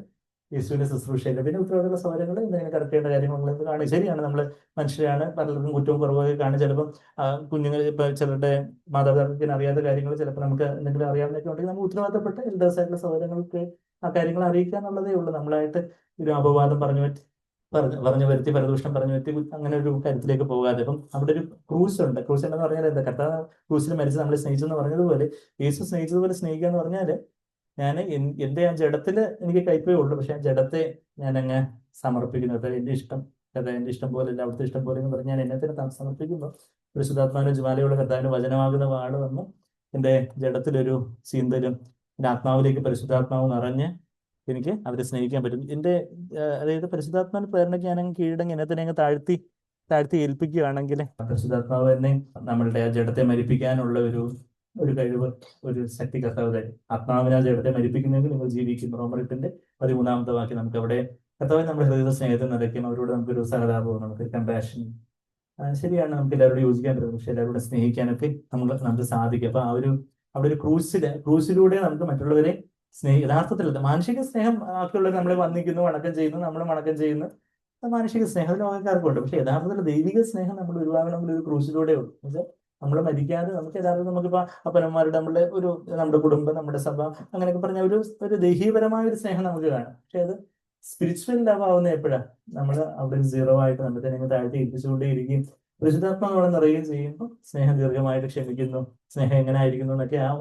യേശുവിന്റെ ശുശ്രൂഷയില്ല പിന്നെ ഉത്തരവാദിത്തമുള്ള സൗകര്യങ്ങൾ എന്തെങ്കിലും കറക്റ്റ് ചെയ്യേണ്ട കാര്യങ്ങൾ നമ്മൾ കാണും? ശരിയാണ്. നമ്മൾ മനുഷ്യരാണ് പലർക്കും കുറ്റവും കുറവൊക്കെ കാണും. ചിലപ്പം കുഞ്ഞുങ്ങൾ ഇപ്പൊ ചിലരുടെ മാതാപിതാക്കൾക്ക് അറിയാത്ത കാര്യങ്ങൾ ചിലപ്പോൾ നമുക്ക് എന്തെങ്കിലും അറിയാവുന്നൊക്കെ ഉണ്ടെങ്കിൽ നമ്മൾ ഉത്തരവാദിത്തപ്പെട്ട എൽഡേഴ്സായിട്ടുള്ള സൗകര്യങ്ങൾക്ക് ആ കാര്യങ്ങൾ അറിയിക്കുക എന്നുള്ളതേ ഉള്ളൂ. നമ്മളായിട്ട് ഒരു അപവാദം പറഞ്ഞു പറ്റി പറഞ്ഞു പറഞ്ഞു വരുത്തി പരദൂഷണം പറഞ്ഞു വരുത്തി അങ്ങനെ ഒരു കാര്യത്തിലേക്ക് പോകാതെ. അപ്പം അവിടെ ഒരു ക്രൂസ് ഉണ്ട്. ക്രൂസ് ഉണ്ടെന്ന് പറഞ്ഞാൽ എന്താ? കർത്താവ് ക്രൂസിൽ മരിച്ച് നമ്മളെ സ്നേഹിച്ചെന്ന് പറഞ്ഞതുപോലെ യേശു സ്നേഹിച്ചതുപോലെ സ്നേഹിക്കുക എന്ന് പറഞ്ഞാൽ ഞാൻ എന്റെ ആ ജഡത്തിന് എനിക്ക് കൈപ്പേ ഉള്ളൂ. പക്ഷെ ആ ജഡത്തെ ഞാൻ അങ്ങ് സമർപ്പിക്കുന്നത് എന്റെ ഇഷ്ടം. കഥ എന്റെ ഇഷ്ടം പോലെ അല്ല അവിടുത്തെ ഇഷ്ടം പോലെ എന്ന് പറഞ്ഞ് ഞാൻ എന്നെ തന്നെ സമർപ്പിക്കുമ്പോൾ സമർപ്പിക്കുമ്പോൾ ശുദ്ധാത്മാവിന് ജുമാലയുള്ള കർത്താവിന്റെ വചനമാകുന്ന വാൾ വന്ന് എന്റെ ജഡത്തിലൊരു ചീന്തലും എന്റെ ആത്മാവിലേക്ക് പരിശുദ്ധാത്മാവ് നിറഞ്ഞ് എനിക്ക് അവരെ സ്നേഹിക്കാൻ പറ്റും. എന്റെ അതായത് പരിശുദ്ധാത്മാവിന് പ്രേരണയ്ക്ക് ഞാൻ അങ്ങ് കീഴടങ്ങി എന്നെ തന്നെ അങ്ങ് താഴ്ത്തി താഴ്ത്തി ഏൽപ്പിക്കുകയാണെങ്കിൽ പരിശുദ്ധാത്മാവ് തന്നെ നമ്മളുടെ ആ ജഡത്തെ മരിപ്പിക്കാനുള്ള ഒരു ഒരു കഴിവ് ഒരു ശക്തി കർത്താവ് തരും. എവിടെ ആ ജഡത്തെ മരിപ്പിക്കുന്നെങ്കിൽ നിങ്ങൾ ജീവിക്കും. റോമറിട്ടിന്റെ പതിമൂന്നാമത്തെ വാക്യം നമുക്ക് അവിടെ കർത്താവ് നമ്മുടെ ഹൃദയ സ്നേഹത്തെ നിലയ്ക്കും അവരോട് നമുക്കൊരു സഹതാപവും നമുക്ക് കമ്പാഷൻ ശരിയാണ്. നമുക്ക് എല്ലാവരോടും യോജിക്കാൻ പറ്റും. പക്ഷെ എല്ലാവരോടും സ്നേഹിക്കാനൊക്കെ നമ്മൾ നമുക്ക് സാധിക്കും. അപ്പൊ ആ ഒരു അവിടെ ഒരു ക്രൂസിൽ ക്രൂസിലൂടെ നമുക്ക് മറ്റുള്ളവരെ സ്നേഹി യഥാർത്ഥത്തിൽ മാനസിക സ്നേഹം ബാക്കിയുള്ളവർ നമ്മളെ വന്നിക്കുന്നു വണക്കം ചെയ്യുന്നു നമ്മൾ വണക്കം ചെയ്യുന്നു. മാനുഷിക സ്നേഹം അത് ലോകക്കാർക്കുണ്ട്. പക്ഷെ യഥാർത്ഥത്തിൽ ദൈവിക സ്നേഹം നമ്മൾ ഉരുവാകണമെങ്കിൽ ഒരു ക്രൂസിലൂടെ ഉള്ളൂ. നമ്മൾ മരിക്കാതെ നമുക്ക് യഥാർത്ഥത്തിൽ നമുക്കിപ്പോ അപ്പനന്മാരുടെ നമ്മുടെ ഒരു നമ്മുടെ കുടുംബം നമ്മുടെ സഭ അങ്ങനെയൊക്കെ പറഞ്ഞ ഒരു ഒരു ദൈഹീപരമായ ഒരു സ്നേഹം നമുക്ക് കാണാം. പക്ഷെ അത് സ്പിരിച്വൽ ലവ് ആവുന്ന എപ്പോഴാണ് നമ്മൾ അവിടെ സീറോ ആയിട്ട് നമ്മൾ തന്നെ താഴ്ത്തി ഏൽപ്പിച്ചുകൊണ്ടേ ഇരിക്കുകയും പരിശുദ്ധാത്മാ അവിടെ നിറയുകയും ചെയ്യുമ്പോൾ സ്നേഹം ദീർഘമായിട്ട് ക്ഷമിക്കുന്നു. സ്നേഹം എങ്ങനെ ആയിരിക്കുന്നു എന്നൊക്കെ ആ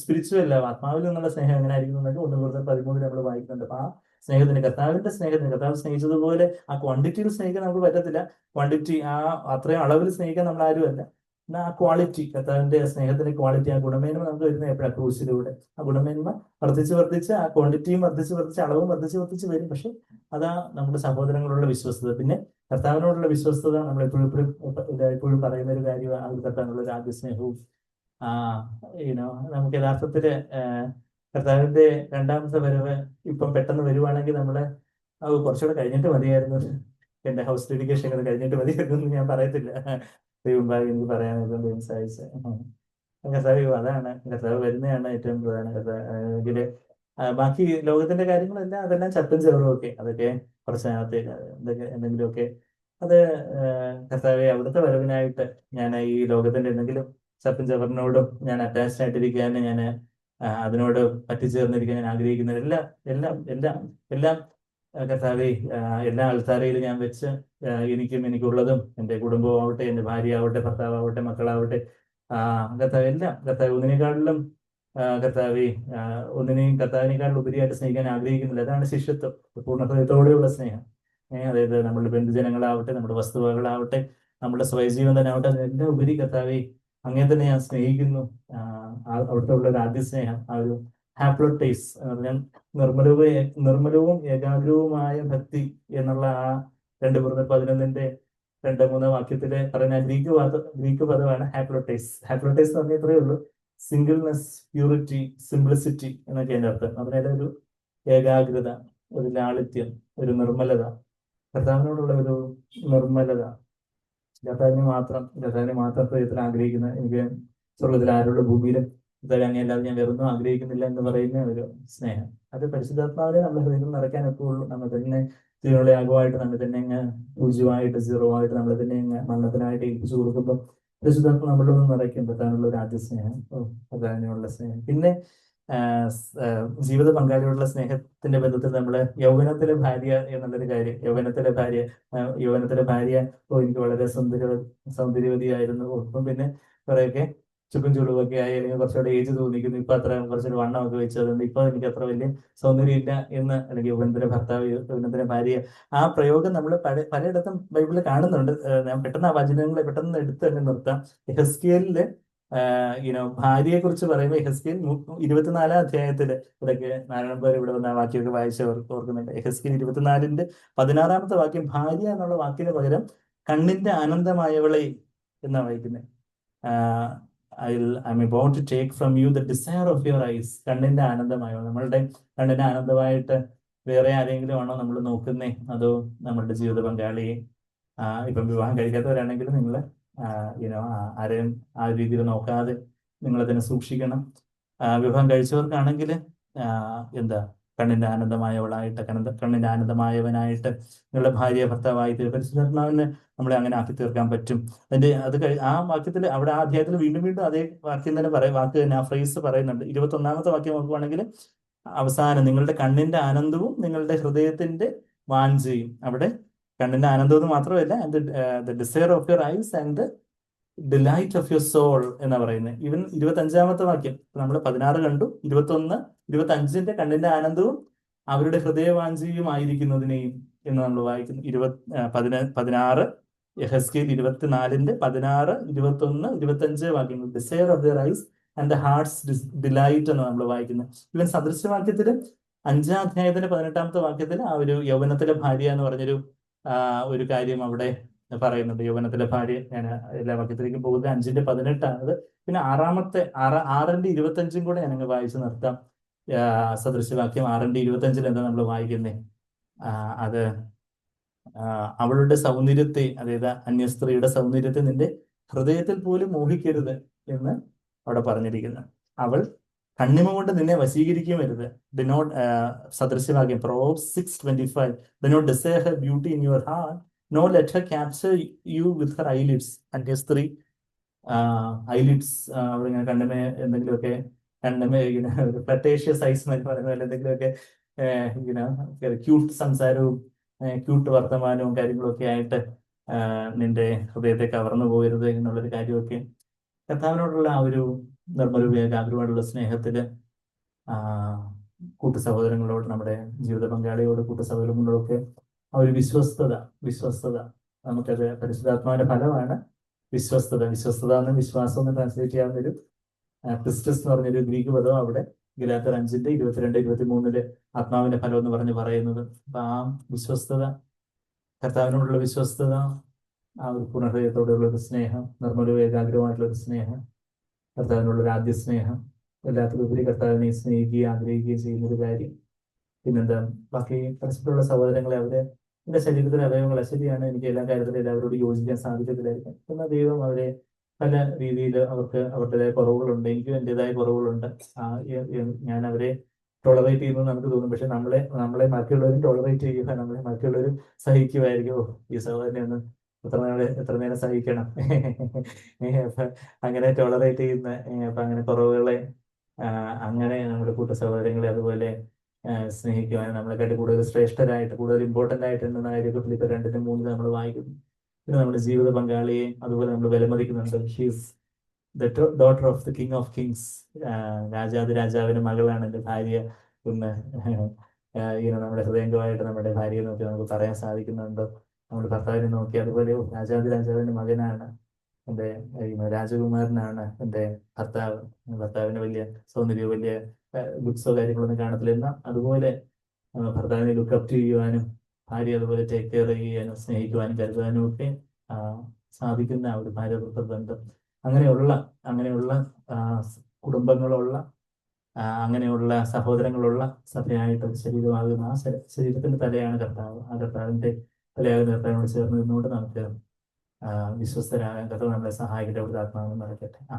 സ്പിരിച്വൽ ലവ് ആത്മാവിൽ നിന്നുള്ള സ്നേഹം എങ്ങനെ ആയിരിക്കുന്നു എന്നൊക്കെ ഒന്ന് കൂടുതൽ പതിമൂന്നിൽ നമ്മൾ വായിക്കുന്നുണ്ട്. അപ്പൊ ആ സ്നേഹത്തിന് കർത്താവിന്റെ സ്നേഹത്തിന് കർത്താവ് സ്നേഹിച്ചതുപോലെ ആ ക്വാണ്ടിറ്റിയിൽ സ്നേഹിക്കാൻ നമുക്ക് പറ്റത്തില്ല. ക്വാണ്ടിറ്റി ആ അത്രയും അളവിൽ സ്നേഹിക്കാൻ നമ്മൾ ആരുമല്ല ആ ക്വാളിറ്റി കർത്താവിന്റെ സ്നേഹത്തിന്റെ ക്വാളിറ്റി ആ ഗുണമേന്മ നമുക്ക് വരുന്ന എപ്പോഴാണ് ക്രൂസിലൂടെ. ആ ഗുണമേന്മ വർദ്ധിച്ച് വർദ്ധിച്ച് ആ ക്വാണ്ടിറ്റിയും വർദ്ധിച്ച് വർദ്ധിച്ച് അളവും വർദ്ധിച്ച് വർദ്ധിച്ച് വരും. പക്ഷെ അതാ നമ്മുടെ സഹോദരങ്ങളോടുള്ള വിശ്വസ്തത. പിന്നെ കർത്താവിനോടുള്ള വിശ്വസ്തത നമ്മൾ എപ്പോഴും എപ്പോഴും എപ്പോഴും പറയുന്ന ഒരു കാര്യമാണ്. ഒരു കർത്താവിനുള്ള ഒരു ആദ്യസ്നേഹവും ആ യുനോ നമുക്ക് യഥാർത്ഥത്തിൽ കർത്താവിന്റെ രണ്ടാമത്തെ വരവ് ഇപ്പം പെട്ടെന്ന് വരുവാണെങ്കിൽ നമ്മൾ കുറച്ചുകൂടെ കഴിഞ്ഞിട്ട് മതിയായിരുന്നു. എന്റെ ഹൗസ് ഡെഡിക്കേഷൻ കഴിഞ്ഞിട്ട് മതിയായിരുന്നു എന്ന് ഞാൻ പറയത്തില്ല. ദൈവം എനിക്ക് പറയാനുള്ള ദൈവം സഹായിച്ച് കർത്താവ് അതാണ് കർത്താവ് വരുന്നതാണ് ഏറ്റവും പ്രധാന കർത്താവ് ബാക്കി ലോകത്തിന്റെ കാര്യങ്ങളെല്ലാം അതെല്ലാം ചത്തും ചെറുതും ഒക്കെ. അതൊക്കെ കുറച്ച് എന്തൊക്കെ എന്തെങ്കിലുമൊക്കെ. അത് കസാവെ അവിടുത്തെ വരവിനായിട്ട് ഞാൻ ഈ ലോകത്തിന്റെ എന്തെങ്കിലും ചപ്പൻ ചവറിനോടും ഞാൻ അറ്റാച്ച്ഡ് ആയിട്ടിരിക്കാൻ ഞാൻ അതിനോട് പറ്റിച്ചേർന്നിരിക്കാൻ ഞാൻ ആഗ്രഹിക്കുന്നത് എല്ലാം എല്ലാം എല്ലാം എല്ലാം കർത്താവെ എല്ലാ അൾത്താരയിലും ഞാൻ വെച്ച് എനിക്കും എനിക്കുള്ളതും എന്റെ കുടുംബവും ആവട്ടെ എന്റെ ഭാര്യ ആവട്ടെ ഭർത്താവട്ടെ മക്കളാവട്ടെ കർത്താവ് എല്ലാം കർത്താവ് ഒന്നിനേക്കാളിലും കർത്താവെ ഒന്നിനെയും കർത്താവിനേക്കാളും ഉപരിയായിട്ട് സ്നേഹിക്കാൻ ആഗ്രഹിക്കുന്നില്ല. അതാണ് ശിഷ്യത്വം പൂർണ ഹൃദയത്തോടെയുള്ള സ്നേഹം അതായത് നമ്മുടെ ബന്ധുജനങ്ങളാവട്ടെ നമ്മുടെ വസ്തുവകളാവട്ടെ നമ്മുടെ സ്വയജീവൻ തന്നെ ആവട്ടെ അതിനെല്ലാം ഉപരി കർത്താവെ അങ്ങനെ തന്നെ ഞാൻ സ്നേഹിക്കുന്നു. അവിടുത്തെ ഉള്ള ഒരു ആദ്യ സ്നേഹം ആ ഒരു ഹാപ്ലോട്ടേസ് നിർമ്മലവും നിർമ്മലവും ഏകാഗ്രവുമായ ഭക്തി എന്നുള്ള ആ രണ്ട് പുറത്ത് പതിനൊന്നിന്റെ രണ്ട് മൂന്ന് വാക്യത്തിലെ പറഞ്ഞ ഗ്രീക്ക് വാദ ഗ്രീക്ക് പദമാണ് ഹാപ്ലോട്ടൈസ് ഹാപ്ലോട്ടൈസ് എന്ന് പറഞ്ഞാൽ ഇത്രയേ ഉള്ളൂ. സിംഗിൾനെസ് പ്യൂരിറ്റി സിംപ്ലിസിറ്റി എന്നൊക്കെ അതിന്റെ അർത്ഥം. അതായത് ഒരു ഏകാഗ്രത ഒരു ലാളിത്യം ഒരു നിർമ്മലത. കർത്താവിനോടുള്ള ഒരു നിർമ്മലത. കർത്താവിനെ മാത്രം കർത്താവിനെ മാത്രം ഹൃദയത്തിൽ ആഗ്രഹിക്കുന്ന എനിക്ക് സ്വർഗത്തിൽ ആരോട് ഭൂമിയിലും കർത്താവിനെ അല്ലാതെ ഞാൻ വേറൊന്നും ആഗ്രഹിക്കുന്നില്ല എന്ന് പറയുന്ന ഒരു സ്നേഹം. അത് പരിശുദ്ധാത്മാവിനെ നമ്മുടെ ഹൃദയം നിറയ്ക്കാൻ എപ്പോഴും നമ്മൾ തന്നെ തിരുവിളയാകുമായിട്ട് നമ്മൾ തന്നെ അങ്ങ് പൂജ്യമായിട്ട് സീറോ ആയിട്ട് നമ്മൾ തന്നെ അങ്ങ് മണ്ണത്തിനായിട്ട് ഏൽപ്പിച്ചു കൊടുക്കുമ്പോൾ പരിശുദ്ധാത്മ നമ്മളൊന്നും നിറയ്ക്കും പറ്റാനുള്ള ഒരു ആദ്യ സ്നേഹം. സ്നേഹം. പിന്നെ ജീവിത പങ്കാളിയോടുള്ള സ്നേഹത്തിന്റെ ബന്ധത്തിൽ നമ്മൾ യൗവനത്തിലെ ഭാര്യ എന്നുള്ളൊരു കാര്യം. യൗവനത്തിലെ ഭാര്യ യൗവനത്തിലെ ഭാര്യ ഓ എനിക്ക് വളരെ സൗന്ദര്യ സൗന്ദര്യവതിയായിരുന്നു. ഒപ്പം പിന്നെ കുറെയൊക്കെ ചുക്കും ചുളുവൊക്കെ ആയി അല്ലെങ്കിൽ കുറച്ചുകൂടെ ഏജ് തോന്നിക്കുന്നു. ഇപ്പൊ അത്ര കുറച്ചൊരു വണ്ണമൊക്കെ ഒക്കെ അതുകൊണ്ട് ഇപ്പൊ എനിക്ക് അത്ര വലിയ സൗന്ദര്യം ഇല്ല എന്ന് അല്ലെങ്കിൽ യുവനത്തിന്റെ ഭർത്താവ് യുവനത്തിന്റെ ഭാര്യ ആ പ്രയോഗം നമ്മൾ പല പലയിടത്തും ബൈബിളിൽ കാണുന്നുണ്ട്. ഞാൻ പെട്ടെന്ന് ആ വചനങ്ങളെ പെട്ടെന്ന് എടുത്ത് തന്നെ നിർത്താം. ഹെസ്കിയലിൽ യുനോ ഭാര്യയെ കുറിച്ച് പറയുമ്പോൾ ഹെസ്കിയൽ ഇരുപത്തിനാലാം അധ്യായത്തിൽ ഇതൊക്കെ നാരായണ പേർ ഇവിടെ വന്ന വാക്യമൊക്കെ വായിച്ച് ഓർ- ഓർക്കുന്നുണ്ട്. ഹെസ്കിയൽ ഇരുപത്തിനാലിന്റെ പതിനാറാമത്തെ വാക്യം ഭാര്യ എന്നുള്ള വാക്കിന് പകരം കണ്ണിന്റെ ആനന്ദമായവളെ എന്നാ വായിക്കുന്നത്. I'm about to take from you the desire of your eyes കണ്ണിന്റെ ആനന്ദമായോ? നമ്മളുടെ കണ്ണിന്റെ ആനന്ദമായിട്ട് വേറെ ആരെങ്കിലും ആണോ നമ്മൾ നോക്കുന്നേ? അതോ നമ്മളുടെ ജീവിത പങ്കാളിയെ? ഇപ്പം വിവാഹം കഴിക്കാത്തവരാണെങ്കിൽ നിങ്ങൾ യുനോ ആരെയും ആ രീതിയിൽ നോക്കാതെ നിങ്ങളതിനെ സൂക്ഷിക്കണം. വിവാഹം കഴിച്ചവർക്കാണെങ്കിൽ എന്താ കണ്ണിന്റെ ആനന്ദമായവളായിട്ട് കണ്ണിന്റെ കണ്ണിന്റെ ആനന്ദമായവനായിട്ട് നിങ്ങളുടെ ഭാര്യ ഭർത്താവായി പരിശുദ്ധാത്മാവിനെ നമ്മളെ അങ്ങനെ ആക്കി തീർക്കാൻ പറ്റും. അതിന്റെ അത് ആ വാക്യത്തിൽ അവിടെ ആ അധ്യായത്തിൽ വീണ്ടും വീണ്ടും അതേ വാക്യം തന്നെ പറയും വാക്ക് തന്നെ ആ ഫ്രേസ് പറയുന്നുണ്ട്. ഇരുപത്തി ഒന്നാമത്തെ വാക്യം നോക്കുവാണെങ്കിൽ അവസാനം നിങ്ങളുടെ കണ്ണിന്റെ ആനന്ദവും നിങ്ങളുടെ ഹൃദയത്തിന്റെ വാഞ്ചയും അവിടെ കണ്ണിന്റെ ആനന്ദം മാത്രമല്ല and the desire of your eyes and delight of your soul എന്നാ പറയുന്നത്. ഇവൻ ഇരുപത്തി അഞ്ചാമത്തെ വാക്യം നമ്മൾ പതിനാറ് കണ്ടു. ഇരുപത്തി ഒന്ന് ഇരുപത്തി അഞ്ചിന്റെ കണ്ണിന്റെ ആനന്ദവും അവരുടെ ഹൃദയവാഞ്ചിയും ആയിരിക്കുന്നതിനെയും എന്ന് നമ്മൾ വായിക്കുന്നു. ഇരുപത് പതിന പതിനാറ് യഹസ്കേൽ ഇരുപത്തിനാലിന്റെ പതിനാറ് ഇരുപത്തി ഒന്ന് ഇരുപത്തി അഞ്ച് വാക്യങ്ങൾ desire of their eyes and the heart's delight എന്ന് നമ്മൾ വായിക്കുന്നത് ഇവൻ സദൃശവാക്യത്തിൽ അഞ്ചാം അധ്യായത്തിന്റെ പതിനെട്ടാമത്തെ വാക്യത്തിൽ ആ ഒരു യൗവനത്തിലെ ഭാര്യ എന്ന് പറഞ്ഞൊരു ഒരു കാര്യം അവിടെ പറയുന്നുണ്ട് യൗവനത്തിലെ ഭാര്യ. ഞാൻ എല്ലാ വാക്യത്തിലേക്ക് പോകുന്നത് അഞ്ചിന്റെ പതിനെട്ടാണത്. പിന്നെ ആറാമത്തെ ആറ് ആറിന്റെ ഇരുപത്തഞ്ചും കൂടെ ഞാനങ്ങ് വായിച്ചു നിർത്താം. സദൃശവാക്യം ആറിന്റെ ഇരുപത്തഞ്ചിൽ എന്താ നമ്മൾ വായിക്കുന്നേ? അത് അവളുടെ സൗന്ദര്യത്തെ അതായത് അന്യസ്ത്രീയുടെ സൗന്ദര്യത്തെ നിന്റെ ഹൃദയത്തിൽ പോലും മോഹിക്കരുത് എന്ന് അവിടെ പറഞ്ഞിരിക്കുന്നു. അവൾ കണ്ണിമ കൊണ്ട് നിന്നെ വശീകരിക്കുമരുത് do not സദൃശ്യവാക്യം pro six twenty five do not her beauty in your heart no let her capture you with her eyelids അന്യ സ്ത്രീ ഐലിഡ്സ് അവിടെ ഇങ്ങനെ കണ്ണമേ എന്തെങ്കിലുമൊക്കെ കണ്ണമേ ഇങ്ങനെ ഒരു ഫ്ലട്ടേഷ്യ സൈസ് എന്നൊക്കെ പറയുന്ന പോലെ എന്തെങ്കിലുമൊക്കെ ഇങ്ങനെ ക്യൂട്ട് സംസാരവും ക്യൂട്ട് വർത്തമാനവും കാര്യങ്ങളൊക്കെ ആയിട്ട് നിന്റെ ഹൃദയത്തെ കവർന്നു പോകരുത് എന്നുള്ളൊരു കാര്യമൊക്കെ. കർത്താവിനോടുള്ള ആ ഒരു നിർമ്മല ഏകാഗ്രമായിട്ടുള്ള സ്നേഹത്തിൽ കൂട്ടു സഹോദരങ്ങളോട് നമ്മുടെ ജീവിത പങ്കാളിയോട് കൂട്ടു സഹോദരങ്ങളോടൊക്കെ ആ ഒരു വിശ്വസ്തത വിശ്വസ്തത. നമുക്കത് പരിശുദ്ധാത്മാവിന്റെ ഫലമാണ്. വിശ്വസ്തത വിശ്വസ്തത എന്ന് വിശ്വാസം എന്ന് ട്രാൻസ്ലേറ്റ് ചെയ്യാവുന്ന ഒരു ക്രിസ്റ്റസ് എന്ന് പറഞ്ഞൊരു ഗ്രീക്ക് പദം അവിടെ ഗലാത്തർ അഞ്ചിന്റെ ഇരുപത്തിരണ്ട് ഇരുപത്തി മൂന്നിൽ ആത്മാവിന്റെ ഫലം എന്ന് പറഞ്ഞ് പറയുന്നത്. അപ്പൊ ആ വിശ്വസ്തത കർത്താവിനോടുള്ള വിശ്വസ്തത ആ ഒരു പൂർണഹൃദയത്തോടുള്ള ഒരു സ്നേഹം നിർമ്മല ഏകാഗ്രമായിട്ടുള്ള ഒരു സ്നേഹം കർത്താവിനുള്ള ഒരു ആദ്യ സ്നേഹം എല്ലാത്തിലുപരി കർത്താവിനെ സ്നേഹിക്കുകയും ആഗ്രഹിക്കുകയും ചെയ്യുന്ന ഒരു കാര്യം. പിന്നെന്താ? ബാക്കി പരസ്പരമുള്ള സഹോദരങ്ങളെ അവരെ എന്റെ ശരീരത്തിലെ അവയവങ്ങൾ അശരിയാണ് എനിക്ക് എല്ലാ കാര്യത്തിലും എല്ലാവരോടും യോജിക്കാൻ സാധിക്കത്തില്ലായിരിക്കും എന്നാൽ ദൈവം അവരെ പല രീതിയിൽ അവർക്ക് അവരുടേതായ കുറവുകളുണ്ട്. എനിക്കും എന്റെതായ കുറവുകളുണ്ട്. ഞാൻ അവരെ ടോളറേറ്റ് ചെയ്യുന്നത് നമുക്ക് തോന്നും. പക്ഷെ നമ്മളെ നമ്മളെ ബാക്കിയുള്ളവരും ടോളറേറ്റ് ചെയ്യുക നമ്മളെ ബാക്കിയുള്ളവരും സഹിക്കുമായിരിക്കും ഓ ഈ സഹോദരനെ ഒന്ന് എത്ര നേരം എത്ര നേരം സഹിക്കണം? അങ്ങനെ ടോളറേറ്റ് ചെയ്യുന്ന അപ്പൊ അങ്ങനെ കുറവുകളെ അങ്ങനെ നമ്മുടെ കൂട്ട സഹോദരങ്ങളെ അതുപോലെ ആ, സ്നേഹിക്കുവാൻ നമ്മളെക്കാട്ടി കൂടുതൽ ശ്രേഷ്ഠരായിട്ട് കൂടുതൽ ഇമ്പോർട്ടന്റ് ആയിട്ട് എന്ന കാര്യമൊക്കെ ഫിലിപ്പ് രണ്ടിന് മൂന്നിന് നമ്മൾ വായിക്കുന്നു. പിന്നെ നമ്മുടെ ജീവിത പങ്കാളിയെ അതുപോലെ നമ്മൾ വിലമതിക്കുന്നുണ്ട്. She's the daughter of the king of kings രാജാതി രാജാവിന്റെ മകളാണ് എന്റെ ഭാര്യ എന്ന് ഇങ്ങനെ നമ്മുടെ ഹൃദയംഗമായിട്ട് നമ്മുടെ ഭാര്യയെ നോക്കി നമുക്ക് പറയാൻ സാധിക്കുന്നുണ്ട്. നമ്മുടെ ഭർത്താവിനെ നോക്കി അതുപോലെ "ഓ, രാജാതി രാജാവിന്റെ മകനാണ് എന്റെ രാജകുമാരനാണ് എന്റെ ഭർത്താവ്. ഭർത്താവിന് വലിയ സൗന്ദര്യം വലിയ ഗുഡ്സോ കാര്യങ്ങളൊന്നും കാണത്തില്ല. എന്നാൽ അതുപോലെ ഭർത്താവിനെ ലുക്കപ്പ് ചെയ്യുവാനും ഭാര്യ അതുപോലെ ടേക്ക് കെയർ ചെയ്യാനും സ്നേഹിക്കുവാനും കരുതാനും ഒക്കെ സാധിക്കുന്ന ഒരു ഭാര്യ ബന്ധം. അങ്ങനെയുള്ള അങ്ങനെയുള്ള കുടുംബങ്ങളുള്ള അങ്ങനെയുള്ള സഹോദരങ്ങളുള്ള സഭയായിട്ട് ശരീരമാകുന്ന ആ ശരീരത്തിന്റെ തലയാണ് കർത്താവ്. ആ കർത്താവിന്റെ തലയാകുന്ന കർത്താവിനോട് ചേർന്ന് നിന്നുകൊണ്ട് നമുക്ക് വിശ്വസ്തരാകാൻ കർത്താവ് നമ്മളെ സഹായിക്കട്ടെ അവിടുത്തെ ആത്മാവെന്ന് നടക്കട്ടെ ആ.